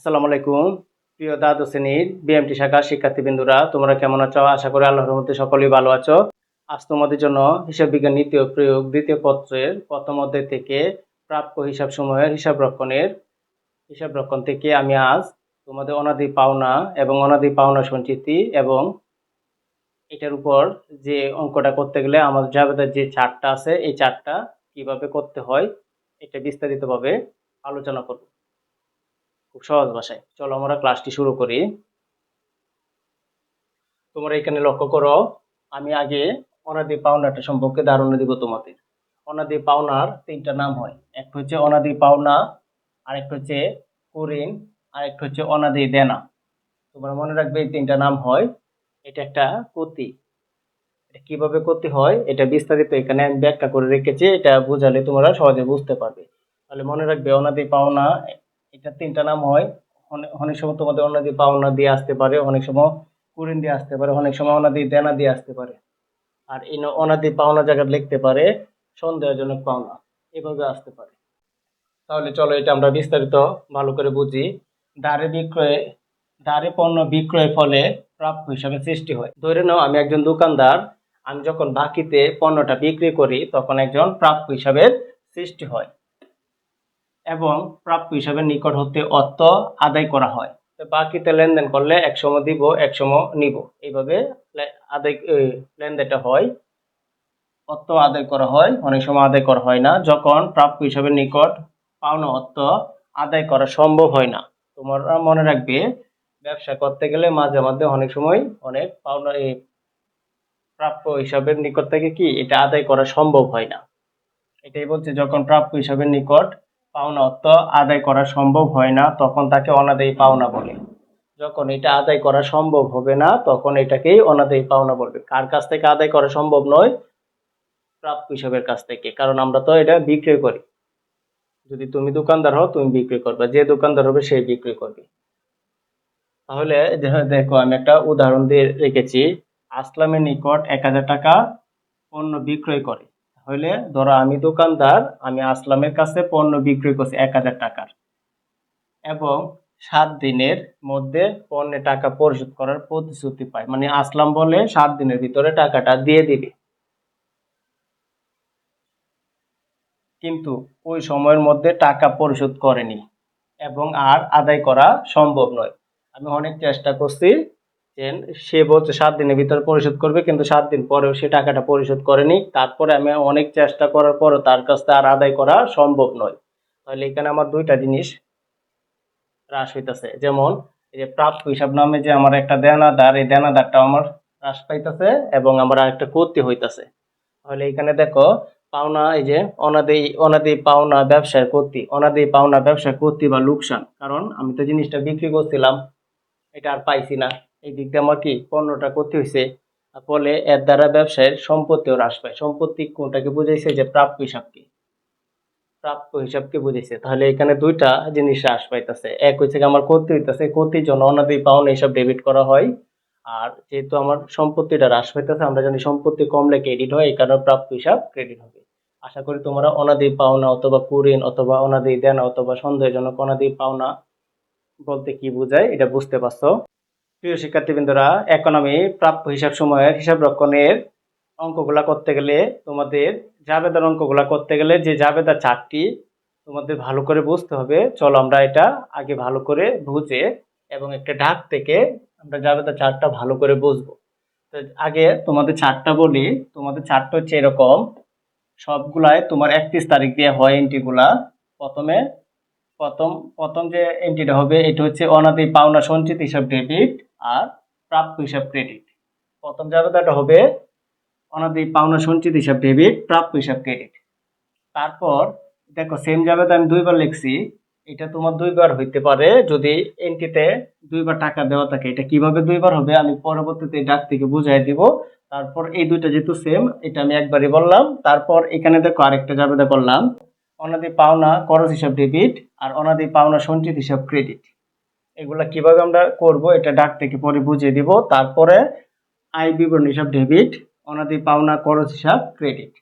আসসালামু আলাইকুম। প্রিয় দ্বাদশ শ্রেণির বিএমটি শাখার শিক্ষার্থীবৃন্দুরা, তোমরা কেমন আছো? আশা করি আল্লাহর মধ্যে সকলেই ভালো আছো। আজ তোমাদের জন্য হিসাব বিজ্ঞান নীতি ও প্রয়োগ দ্বিতীয় পত্রের প্রথম অধ্যায় থেকে প্রাপ্য হিসাব সমূহের হিসাব রক্ষণের হিসাব রক্ষণ থেকে আমি আজ তোমাদের অনাদি পাওনা এবং অনাদি পাওনা সঞ্চিতি এবং এটার উপর যে অঙ্কটা করতে গেলে আমাদের জাবেদার যে চার্টটা আছে, এই চারটা কীভাবে করতে হয়, এটা বিস্তারিতভাবে আলোচনা করব। খুব সহজ ভাষায়। চলো আমরা ক্লাসটি শুরু করি। তোমরা এখানে লক্ষ্য করো, আমি আগে অনাদি পাওনাটা সম্পর্কে ধারণা দিব তোমাদের। অনাদি পাওনার তিনটা নাম হয়। একটা হচ্ছে অনাদি পাওনা, আরেকটা হচ্ছে কুরিন, আরেকটা হচ্ছে অনাদি দেনা। তোমরা মনে রাখবে এই তিনটা নাম হয়। এটা একটা কতি। এটা কীভাবে করতে হয়, এটা বিস্তারিত এখানে আমি ব্যাখ্যা করে রেখেছি। এটা বুঝালে তোমরা সহজে বুঝতে পারবে। তাহলে মনে রাখবে অনাদি পাওনা এটা তিনটা নাম হয়। অনেক সময় তোমাদের অনাদি পাওনা দিয়ে আসতে পারে, অনেক সময় কুরিন দিয়ে আসতে পারে, অনেক সময় অনাদি দেনা দিয়ে আসতে পারে। আর এই অনাদি পাওনা জায়গা লিখতে পারে সন্দেহজনক পাওনা, এভাবে আসতে পারে। তাহলে চলো এটা আমরা বিস্তারিত ভালো করে বুঝি। দাঁড়ে বিক্রয়ে দাঁড়ে পণ্য বিক্রয়ের ফলে প্রাপ্য হিসাবে সৃষ্টি হয়। ধরে নাও আমি একজন দোকানদার, আমি যখন বাকিতে পণ্যটা বিক্রি করি, তখন একজন প্রাপ্য হিসাবে সৃষ্টি হয়। এবং প্রাপ্য হিসাবে নিকট হতে অর্থ আদায় করা হয়। বাকিতে লেনদেন করলে এক সময় দিব এক সময় নিব। এইভাবে আদায় লেনদেনটা হয়। অর্থ আদায় করা হয়, অনেক সময় আদায় করা হয় না। যখন প্রাপ্য হিসাবে নিকট পাওনা অর্থ আদায় করা সম্ভব হয় না। তোমরা মনে রাখবে, ব্যবসা করতে গেলে মাঝে মাঝে অনেক সময় অনেক পাওনা প্রাপ্য হিসাবের নিকট থেকে কি এটা আদায় করা সম্ভব হয় না। এটাই বলছে যখন প্রাপ্য হিসাবের নিকট পাওনা অর্থ আদায় করা সম্ভব হয় না, তখন তাকে অনাদায়ী পাওনা বলে। যখন এটা আদায় করা সম্ভব হবে না, তখন এটাকেই অনাদায়ী পাওনা বলবে। কার কাছ থেকে আদায় করা সম্ভব নয়? প্রাপ্য হিসাবের কাছ থেকে, কারণ আমরা তো এটা বিক্রি করি। যদি তুমি দোকানদার হও, তুমি বিক্রি করবে। যে দোকানদার হবে সেই বিক্রি করবে। তাহলে দেখো- দেখো, আমি একটা উদাহরণ দিয়ে রেখেছি। আসলামের নিকট এক হাজার টাকা পণ্য বিক্রয় করে। তাহলে ধরো আমি দোকানদার, আমি আসলামের কাছে পণ্য বিক্রি করছি এক হাজার টাকার। এবং সাত দিনের মধ্যে পণ্যের টাকা পরিশোধ করার প্রতিশ্রুতি পাই। মানে আসলাম বলে সাত দিনের ভিতরে টাকাটা দিয়ে দিবে। কিন্তু ওই সময়ের মধ্যে টাকা পরিশোধ করেনি এবং আর আদায় করা সম্ভব নয়। আমি অনেক চেষ্টা করছি যে সে বলছে সাত দিনের ভিতরে পরিশোধ করবে, কিন্তু সাত দিন পরেও সে টাকাটা পরিশোধ করেনি। তারপরে আমি অনেক চেষ্টা করার পরও তার কাছ থেকে আর আদায় করা সম্ভব নয়। তাহলে এখানে আমার দুইটা জিনিস হ্রাস হইতেছে। যেমন, এই যে প্রাপ্য হিসাব নামে যে আমার একটা দেনাদার, এই দেনাদারটা আমার হ্রাস পাইতেছে এবং আমার আরেকটা ক্ষতি হইতাছে। তাহলে এখানে দেখো, পাওনা, এই যে অনাদি অনাদি পাওনা ব্যবসায় ক্ষতি অনাদি পাওনা ব্যবসায় ক্ষতি বা লোকসান। কারণ আমি তো জিনিসটা বিক্রি করছিলাম, এটা আর পাইছি না। এই দিক দিয়ে আমার কি পণ্যটা করতে হয়েছে ফলে এর দ্বারা ব্যবসায়ের সম্পত্তিও হ্রাস পায়। সম্পত্তি কোনটাকে বুঝাইছে? যে প্রাপ্য হিসাবকে। প্রাপ্য হিসাবকে বুঝাইছে। তাহলে এখানে দুইটা জিনিস হ্রাস পাইতেছে। এক হচ্ছে আমার ক্ষতি হইতেছে। ক্ষতির জন্য অনাদি পাওনা হিসাব ডেবিট করা হয়। আর যেহেতু আমার সম্পত্তিটা হ্রাস পাইতেছে, আমরা জানি সম্পত্তি কমলে ক্রেডিট হয়, এই কারণে প্রাপ্য হিসাব ক্রেডিট হবে। আশা করি তোমরা অনাদি পাওনা অথবা কুরিন অথবা অনাদি দেনা অথবা সন্দেহজনক অনাদি পাওনা বলতে কি বোঝায়, এটা বুঝতে পারছ। প্রিয় শিক্ষার্থীবৃন্দরা আমি প্রাপ্য হিসাব সময়ের হিসাব রক্ষণের অঙ্কগুলা করতে গেলে তোমাদের জাবেদার অঙ্কগুলা করতে গেলে যে জাবেদার চারটি তোমাদের ভালো করে বুঝতে হবে। চলো আমরা এটা আগে ভালো করে বুঝে এবং একটা ডাক থেকে আমরা জাবেদার চারটা ভালো করে বুঝব। তো আগে তোমাদের চারটা বলি। তোমাদের চারটা হচ্ছে এরকম। সবগুলায় তোমার একত্রিশ তারিখ দিয়ে হয় এন্ট্রিগুলা প্রথমে, প্রথম প্রথম যে এন্ট্রিটা হবে, এটা হচ্ছে অনাদি পাওনা সঞ্চিত হিসাব ডেবিট আর প্রাপ্য হিসাব ক্রেডিট প্রথম জাবেদাটা হবে অনাদি পাওনা সঞ্চিত হিসাব ডেবিট প্রাপ্য হিসাব ক্রেডিট তারপর দেখো সেম জাবেদা আমি দুইবার লিখছি, এটা তোমার দুইবার হইতে পারে যদি এন্ট্রিতে দুইবার টাকা দেওয়া থাকে। এটা কীভাবে দুইবার হবে আমি পরবর্তীতে ডাক থেকে বুঝাই দিব। তারপর এই দুইটা যেহেতু সেম এটা আমি একবারই বললাম। তারপর এখানে দেখো আরেকটা জাবেদা করলাম অনাদি পাওনা খরচ হিসাব ডেবিট আর অনাদি পাওনা সঞ্চিত হিসাব ক্রেডিট এগুলা কীভাবে আমরা করব, এটা ডাক থেকে পরে বুঝিয়ে দিব। তারপরে আয় বিবরণ হিসাব ডেবিট অনাদি পাওনা, খরচ হিসাব ক্রেডিট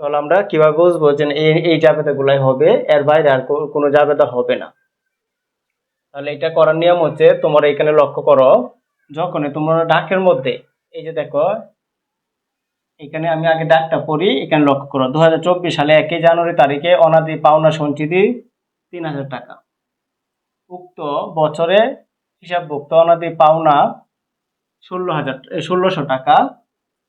চলো আমরা কীভাবে বুঝব যে এই এই জাবেদা গুলাই হবে, এর বাইরে আর কোনো জাবেদা হবে না। তাহলে এটা করার নিয়ম হচ্ছে, তোমরা এখানে লক্ষ্য করো, যখনই তোমরা ডাকের মধ্যে, এই যে দেখো, এখানে আমি আগে ডাকটা পড়ি, এখানে লক্ষ্য করো দু হাজার চব্বিশ সালে একই জানুয়ারি তারিখে অনাদি পাওনা সঞ্চিতি তিন হাজার টাকা। উক্ত বছরে হিসাবভুক্ত অনাদি পাওনা ষোলো হাজার ষোলোশো টাকা।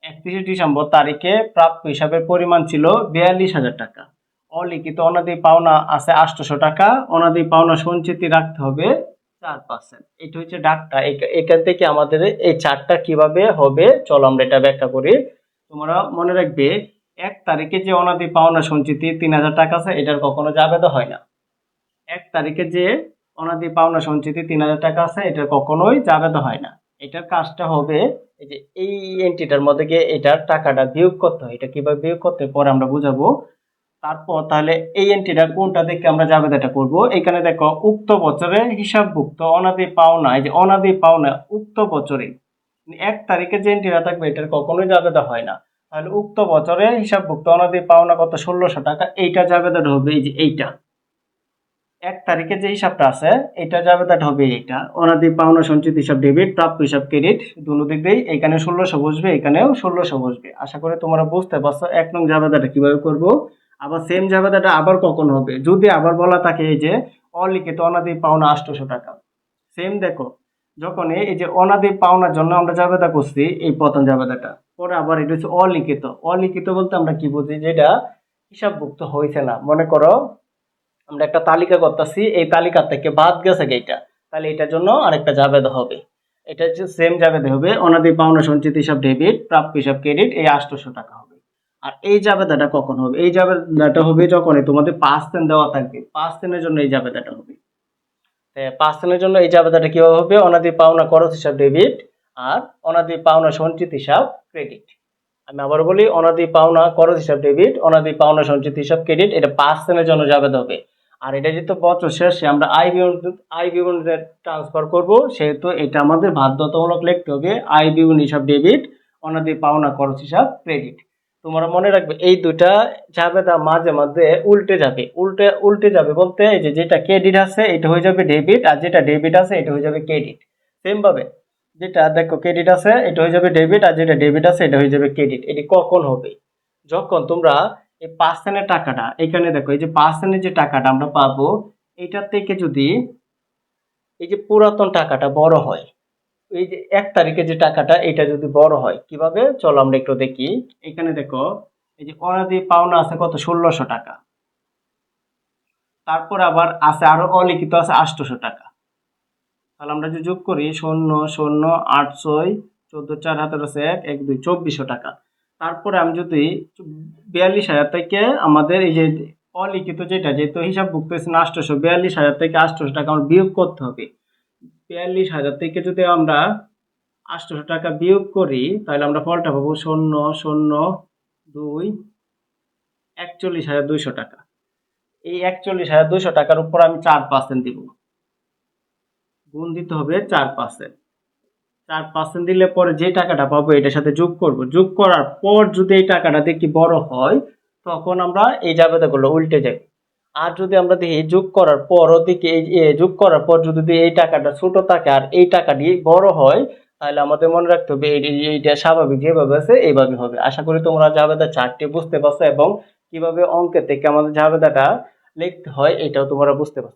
একত্রিশে ডিসেম্বর তারিখে প্রাপ্য হিসাবের পরিমাণ ছিল বিয়াল্লিশ হাজার টাকা। অলিখিত অনাদি পাওনা আছে আটশোশো টাকা অনাদি পাওনা সঞ্চিতি রাখতে হবে চার পার্সেন্ট এটা হচ্ছে ডাকটা। এখ- এখান থেকে আমাদের এই চারটা কীভাবে হবে, চলো আমরা এটা ব্যাখ্যা করি। তোমরা মনে রাখবে, এক তারিখে যে অনাদি পাওনা সঞ্চিতি তিন হাজার টাকা আছে, এটার কখনো জাবেদা হয় না। এক তারিখে যে অনাদি পাওনা সঞ্চিতি তিন হাজার টাকা আছে, এটা কখনোই জাবেদা হয় না। এটার কাজটা হবে, এই যে এই এন্ট্রিটার মধ্যে গিয়ে এটার টাকাটা বিয়োগ করতে হয়। এটা কীভাবে বিয়োগ করতে পরে আমরা বুঝাবো। তারপর তাহলে এই এন্ট্রিটা কোনটা দেখে আমরা জাবেদাটা করব? এখানে দেখো, উক্ত বছরে হিসাবভুক্ত অনাদি পাওনা, এই যে অনাদি পাওনা উক্ত বছরে, এক তারিখে যে এন্ট্রিটা থাকবে, এটার কখনোই জাবেদা হয় না। তাহলে উক্ত বছরে হিসাবভুক্ত অনাদি পাওনা কত? ষোলোশো টাকা। এইটা জাবেদাটা হবে, এই যে এইটা। এক তারিখে যে হিসাবটা আছে, এটা জাবেদাটা হবে এইটা। অনাদি পাওনা সঞ্চিত হিসাব ডেবিট প্রাপ্য হিসাব ক্রেডিট দুনো দিক দিয়েই এখানে ষোলোশো বসবে, এখানেও ষোলোশো বসবে। আশা করি তোমরা বুঝতে পারছ, এক নং জাবেদাটা কীভাবে করব, আবার সেম জাবেদাটা আবার কখন হবে? যদি আবার বলা থাকে এই যে অলিখিত অনাদি পাওনা আটশোশো টাকা। সেম দেখো, যখন এই যে অনাদি পাওনার জন্য আমরা জাবেদা করছি, এই প্রথম জাবেদাটা। পরে আবার এটা হচ্ছে অলিখিত। অলিখিত বলতে আমরা কি বুঝি? যেটা হিসাবভুক্ত হয়েছে না। মনে করো আমরা একটা তালিকা করতেছি, এই তালিকা থেকে বাদ গেছে এইটা তাহলে এটার জন্য আরেকটা জাবেদা হবে। এটা হচ্ছে সেম জাবেদা হবে। অনাদি পাওনা সঞ্চিত হিসাব ডেবিট প্রাপ্য হিসাব ক্রেডিট এই আটশোশো টাকা হবে। আর এই জাবেদাটা কখন হবে? এই জাবেদাটা হবে যখনই তোমাদের পাঁচ দিন দেওয়া থাকবে। পাঁচ দিনের জন্য এই জাবেদাটা হবে। পাঁচ দিনের জন্য এই জাবেদাটা কীভাবে হবে? অনাদি পাওনা খরচ হিসাব ডেবিট আর অনাদি পাওনা সঞ্চিত হিসাব ক্রেডিট আমি আবার বলি, অনাদি পাওনা খরচ হিসাব ডেবিট অনাদি পাওনা সঞ্চিত হিসাব ক্রেডিট এটা পাঁচ দিনের জন্য জাবেদা হবে। আর এটা যেহেতু বছর শেষে আমরা আই বিবরণ আই বিবরণ ট্রান্সফার করব। সেহেতু এটা আমাদের বাধ্যতামূলক লিখতে হবে। আই বিবরণ হিসাব ডেবিট অনাদি পাওনা খরচ হিসাব ক্রেডিট তোমরা মনে রাখবে, এই দুটা যাবে তা মাঝে মাঝে উল্টে যাবে। উল্টে উল্টে যাবে বলতে এই যে যেটা ক্রেডিট আছে, এটা হয়ে যাবে ডেবিট আর যেটা ডেবিট আছে, এটা হয়ে যাবে ক্রেডিট সেম ভাবে, যেটা দেখো ক্রেডিট আছে, এটা হয়ে যাবে ডেবিট আর যেটা ডেবিট আছে, এটা হয়ে যাবে ক্রেডিট এটি কখন হবে? যখন তোমরা এই পার্সেন্টের টাকাটা, এখানে দেখো, এই যে পার্সেন্টের যে টাকাটা আমরা পাবো এইটার থেকে যদি এই যে পুরাতন টাকাটা বড় হয়, এই যে এক তারিখে যে টাকাটা, এটা যদি বড় হয়, কীভাবে? চলো আমরা একটু দেখি। এখানে দেখো, এই যে অনাদি পাওনা আছে কত? ষোলোশো টাকা। তারপর আবার আছে আরও অলিখিত আছে আটশোশো টাকা। তাহলে আমরা যদি যোগ করি, শূন্য শূন্য, আট, ছয়, চোদ্দ, চার হাতের আছে এক, দুই, চব্বিশশো টাকা। তারপরে আমি যদি বিয়াল্লিশ হাজার থেকে আমাদের এই যে অলিখিত যেটা, যেহেতু হিসাব ভুক্ত হয়েছে আটশোশো, বিয়াল্লিশ হাজার থেকে আটশোশো টাকা আমার বিয়োগ করতে হবে। বিয়াল্লিশ হাজার থেকে যদি আমরা আটশোশো টাকা বিয়োগ করি, তাহলে আমরা ফলটা পাবো শূন্য শূন্য, দুই, একচল্লিশ হাজার দুইশো টাকা। এই একচল্লিশ হাজার দুইশো টাকার উপর আমি চার পার্সেন্ট দিব। গুণ দিতে হবে চার পার্সেন্ট চার পার্সেন্ট দিলে পরে যে টাকাটা পাবো এটার সাথে যোগ করব। যোগ করার পর যদি এই টাকাটা দেখি বড় হয়, তখন আমরা এই জাবেদাগুলো উল্টে যাই। আর যদি আমরা দেখি যোগ করার পর ওদিকে এই যোগ করার পর যদি এই টাকাটা ছোট থাকে আর এই টাকাটি বড় হয়, তাহলে আমাদের মনে রাখতে হবে এই- এই- এইটা স্বাভাবিক যেভাবে আছে, এইভাবে হবে। আশা করি তোমরা জাবেদা চারটি বুঝতে পারছ এবং কীভাবে অঙ্কের থেকে আমাদের জাবেদাটা লিখতে হয়, এটাও তোমরা বুঝতে পারছ।